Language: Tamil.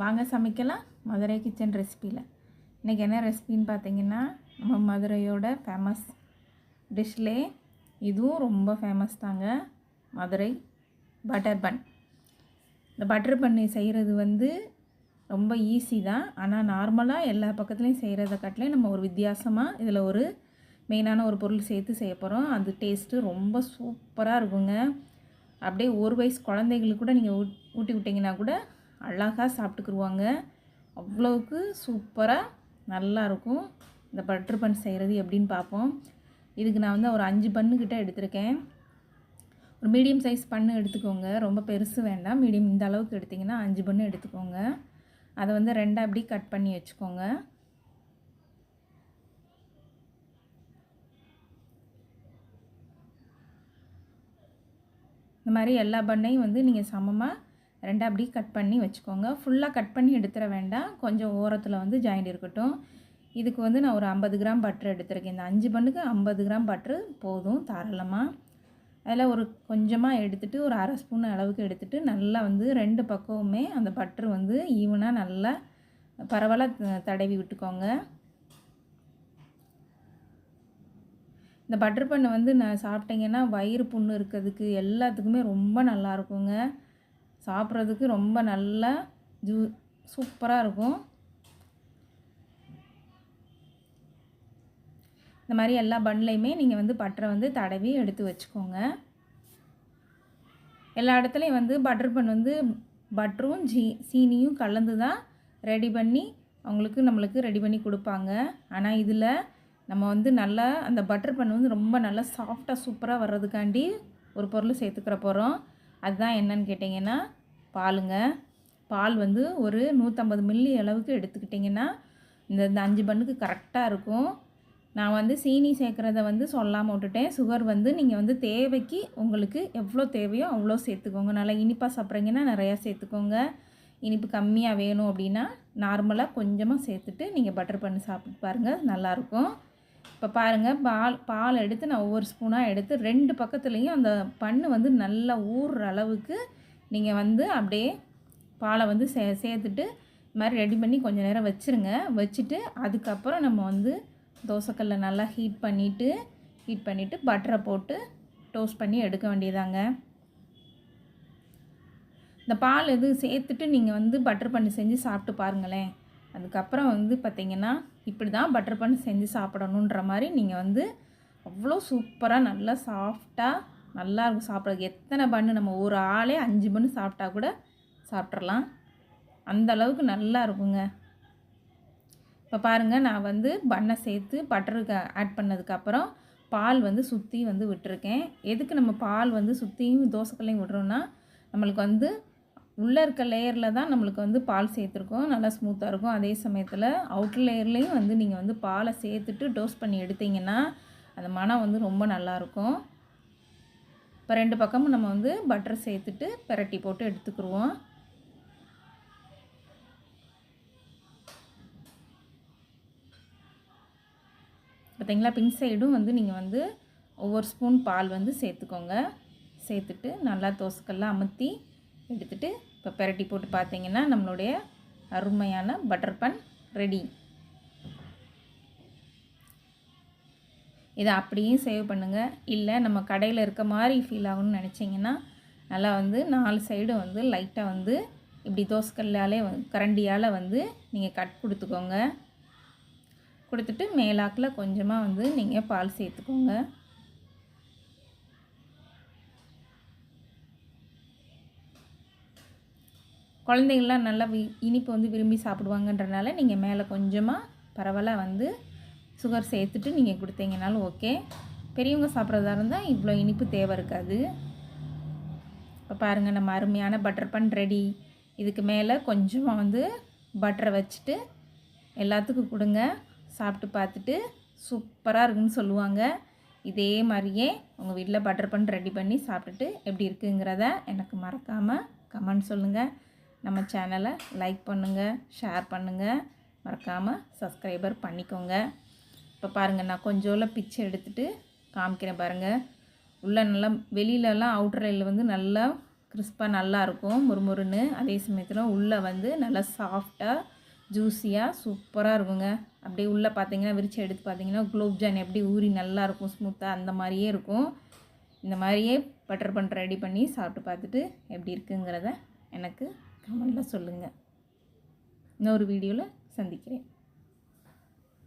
வாங்க சமைக்கலாம். மதுரை கிச்சன் ரெசிப்பியில் இன்றைக்கி என்ன ரெசிபின்னு பார்த்தீங்கன்னா நம்ம மதுரையோட ஃபேமஸ் டிஷ்லே இதுவும் ரொம்ப ஃபேமஸ் தாங்க. மதுரை பட்டர் பன் இந்த பட்டர் பன் செய்கிறது வந்து ரொம்ப ஈஸி தான். ஆனால் நார்மலாக எல்லா பக்கத்துலேயும் செய்கிறத காட்டிலையும் நம்ம ஒரு வித்தியாசமாக இதில் ஒரு மெயினான ஒரு பொருள் சேர்த்து செய்ய போகிறோம் அது டேஸ்ட்டு ரொம்ப சூப்பராக இருக்குங்க. அப்படியே ஒரு வயசு குழந்தைங்களுக்கு கூட நீங்கள் ஊட்டி விட்டிங்கன்னா கூட அழகாக சாப்பிட்டுக்குருவாங்க. அவ்வளோவுக்கு சூப்பராக நல்லாயிருக்கும் இந்த பட்டர் பன் செய்கிறது எப்படின்னு பார்ப்போம். இதுக்கு நான் வந்து ஒரு அஞ்சு பண்ணுக்கிட்ட எடுத்திருக்கேன். ஒரு மீடியம் சைஸ் பண்ணு எடுத்துக்கோங்க. ரொம்ப பெருசு வேண்டாம். மீடியம் இந்த அளவுக்கு எடுத்திங்கன்னா அஞ்சு பண்ணு எடுத்துக்கோங்க. அதை வந்து ரெண்டாக அப்படி கட் பண்ணி வச்சுக்கோங்க. இந்த மாதிரி எல்லா பண்ணையும் வந்து நீங்கள் சமமாக ரெண்டாக அப்படி கட் பண்ணி வச்சுக்கோங்க. ஃபுல்லாக கட் பண்ணி எடுத்துட வேண்டாம். கொஞ்சம் ஓரத்தில் வந்து ஜாயிண்ட் இருக்கட்டும். இதுக்கு வந்து நான் ஒரு ஐம்பது கிராம் பட்டர் எடுத்திருக்கேன். இந்த அஞ்சு பண்ணுக்கு ஐம்பது கிராம் பட்டர் போதும் தாராளமாக அதில் ஒரு கொஞ்சமாக எடுத்துகிட்டு ஒரு அரை ஸ்பூன் அளவுக்கு எடுத்துகிட்டு நல்லா வந்து ரெண்டு பக்கமுமே அந்த பட்டர் வந்து ஈவனாக நல்லா பரவாயில்ல தடவி விட்டுக்கோங்க. இந்த பட்டர் பண்ணை வந்து நான் சாப்பிட்டீங்கன்னா வயிறு புண்ணு இருக்கிறதுக்கு எல்லாத்துக்குமே ரொம்ப நல்லா இருக்குங்க. சாப்பிட்றதுக்கு ரொம்ப நல்லா ஜூ சூப்பராக இருக்கும். இந்த மாதிரி எல்லா பன்லையுமே நீங்கள் வந்து பட்டரை வந்து தடவி எடுத்து வச்சுக்கோங்க. எல்லா இடத்துலையும் வந்து பட்டர் பன் வந்து பட்டரும் ஜீ சீனியும் கலந்து தான் ரெடி பண்ணி அவங்களுக்கு நம்மளுக்கு ரெடி பண்ணி கொடுப்பாங்க. ஆனால் இதில் நம்ம வந்து நல்லா அந்த பட்டர் பன் வந்து ரொம்ப நல்லா சாஃப்டாக சூப்பராக வர்றதுக்காண்டி ஒரு பொருள் சேர்த்துக்கிற போகிறோம் அதுதான் என்னன்னு கேட்டிங்கன்னா பாலுங்க. பால் வந்து ஒரு நூற்றம்பது மில்லி அளவுக்கு எடுத்துக்கிட்டிங்கன்னா இந்த இந்த அஞ்சு பண்ணுக்கு கரெக்டாக இருக்கும். நான் வந்து சீனி சேர்க்குறத வந்து சொல்லாமல் விட்டுட்டேன். சுகர் வந்து நீங்கள் வந்து தேவைக்கு உங்களுக்கு எவ்வளோ தேவையோ அவ்வளோ சேர்த்துக்கோங்க. நல்லா இனிப்பாக சாப்பிட்றீங்கன்னா நிறையா சேர்த்துக்கோங்க. இனிப்பு கம்மியாக வேணும் அப்படின்னா நார்மலாக கொஞ்சமாக சேர்த்துட்டு நீங்கள் பட்டர் பண்ணி சாப்பிட்டு பாருங்கள் நல்லாயிருக்கும் இப்போ பாருங்கள் பால் பால் எடுத்து நான் ஒவ்வொரு ஸ்பூனாக எடுத்து ரெண்டு பக்கத்துலேயும் அந்த பண்ணு வந்து நல்லா ஊறுற அளவுக்கு நீங்கள் வந்து அப்படியே பாலை வந்து சே சேர்த்துட்டு இது மாதிரி ரெடி பண்ணி கொஞ்சம் நேரம் வச்சுருங்க. வச்சுட்டு அதுக்கப்புறம் நம்ம வந்து தோசைக்கல்லை நல்லா ஹீட் பண்ணிவிட்டு ஹீட் பண்ணிவிட்டு பட்டரை போட்டு டோஸ்ட் பண்ணி எடுக்க வேண்டியதாங்க. இந்த பால் எதுவும் சேர்த்துட்டு நீங்கள் வந்து பட்டர் பண்ணி செஞ்சு சாப்பிட்டு பாருங்களேன். அதுக்கப்புறம் வந்து பார்த்திங்கன்னா இப்படி தான் பட்டர் பன் செஞ்சு சாப்பிடணுன்ற மாதிரி நீங்கள் வந்து அவ்வளோ சூப்பராக நல்லா சாஃப்டாக நல்லாயிருக்கும் சாப்பிட்றதுக்கு. எத்தனை பண்ணு நம்ம ஒரு ஆளே அஞ்சு பண்ணு சாப்பிட்டா கூட சாப்பிட்றலாம் அந்த அளவுக்கு நல்லா இருக்குங்க. இப்போ பாருங்கள் நான் வந்து பண்ணை சேர்த்து பட்டருக்கு ஆட் பண்ணதுக்கப்புறம் பால் வந்து சுற்றி வந்து விட்டுருக்கேன். எதுக்கு நம்ம பால் வந்து சுற்றியும் தோசைக்கல்லையும் விட்றோன்னா நம்மளுக்கு வந்து உள்ளே இருக்க லேயரில் தான் நம்மளுக்கு வந்து பால் சேர்த்துருக்கோம். நல்லா ஸ்மூத்தாக இருக்கும். அதே சமயத்தில் அவுட்டர் லேயர்லேயும் வந்து நீங்கள் வந்து பாலை சேர்த்துட்டு டோஸ்ட் பண்ணி எடுத்தீங்கன்னா அந்த மனம் வந்து ரொம்ப நல்லாயிருக்கும் இப்போ ரெண்டு பக்கமும் நம்ம வந்து பட்டர் சேர்த்துட்டு பெரட்டி போட்டு எடுத்துக்கிடுவோம் பார்த்தீங்களா பின் சைடும் வந்து நீங்கள் வந்து ஒவ்வொரு ஸ்பூன் பால் வந்து சேர்த்துக்கோங்க. சேர்த்துட்டு நல்லா தோசைக்கெல்லாம் அமுத்தி எடுத்துகிட்டு இப்போ பெரட்டி போட்டு பார்த்தீங்கன்னா நம்மளுடைய அருமையான பட்டர் பன் ரெடி இதை அப்படியும் சேவ் பண்ணுங்கள் இல்லை நம்ம கடையில் இருக்க மாதிரி ஃபீல் ஆகணும்னு நினச்சிங்கன்னா நல்லா வந்து நாலு சைடு வந்து லைட்டாக வந்து இப்படி தோசைக்கல்லாலே கரண்டியால் வந்து நீங்கள் கட் கொடுத்துக்கோங்க. கொடுத்துட்டு மேலாக்கில் கொஞ்சமாக வந்து நீங்கள் பால் சேர்த்துக்கோங்க. குழந்தைங்கள்லாம் நல்லா இனிப்பு வந்து விரும்பி சாப்பிடுவாங்கன்றனால நீங்கள் மேலே கொஞ்சமாக பரவலாக வந்து சுகர் சேர்த்துட்டு நீங்கள் கொடுத்தீங்கனாலும் ஓகே. பெரியவங்க சாப்பிட்றதா இருந்தால் இவ்வளோ இனிப்பு தேவை இருக்காது. இப்போ பாருங்கள் நம்ம அருமையான பட்டர் பன் ரெடி. இதுக்கு மேலே கொஞ்சமாக வந்து பட்டரை வச்சுட்டு எல்லாத்துக்கும் கொடுங்க. சாப்பிட்டு பார்த்துட்டு சூப்பராக இருக்குன்னு சொல்லுவாங்க. இதே மாதிரியே உங்கள் வீட்டில் பட்டர் பன் ரெடி பண்ணி சாப்பிட்டுட்டு எப்படி இருக்குங்கிறத எனக்கு மறக்காமல் கமெண்ட் சொல்லுங்கள் நம்ம சேனலை லைக் பண்ணுங்கள் ஷேர் பண்ணுங்கள் மறக்காமல் சப்ஸ்கிரைபர் பண்ணிக்கோங்க. இப்போ பாருங்கள் நான் கொஞ்சோல பிச்சை எடுத்துகிட்டு காமிக்கிறேன் பாருங்கள் உள்ளே நல்லா வெளியிலலாம் அவுட்ரையில் வந்து நல்லா கிறிஸ்பாக நல்லாயிருக்கும் முறுமுறுன்னு. அதே சமயத்தில் உள்ளே வந்து நல்லா சாஃப்டாக ஜூஸியாக சூப்பராக இருக்குங்க. அப்படியே உள்ளே பார்த்தீங்கன்னா விரிச்சு எடுத்து பார்த்தீங்கன்னா குலோப்ஜான் எப்படி ஊறி நல்லா இருக்கும் ஸ்மூத்தாக அந்த மாதிரியே இருக்கும். இந்த மாதிரியே பட்டர் பன் ரெடி பண்ணி சாப்பிட்டு பார்த்துட்டு எப்படி இருக்குங்கிறத எனக்கு கமெண்டில் சொல்லுங்கள் இன்னொரு வீடியோவில் சந்திக்கிறேன்.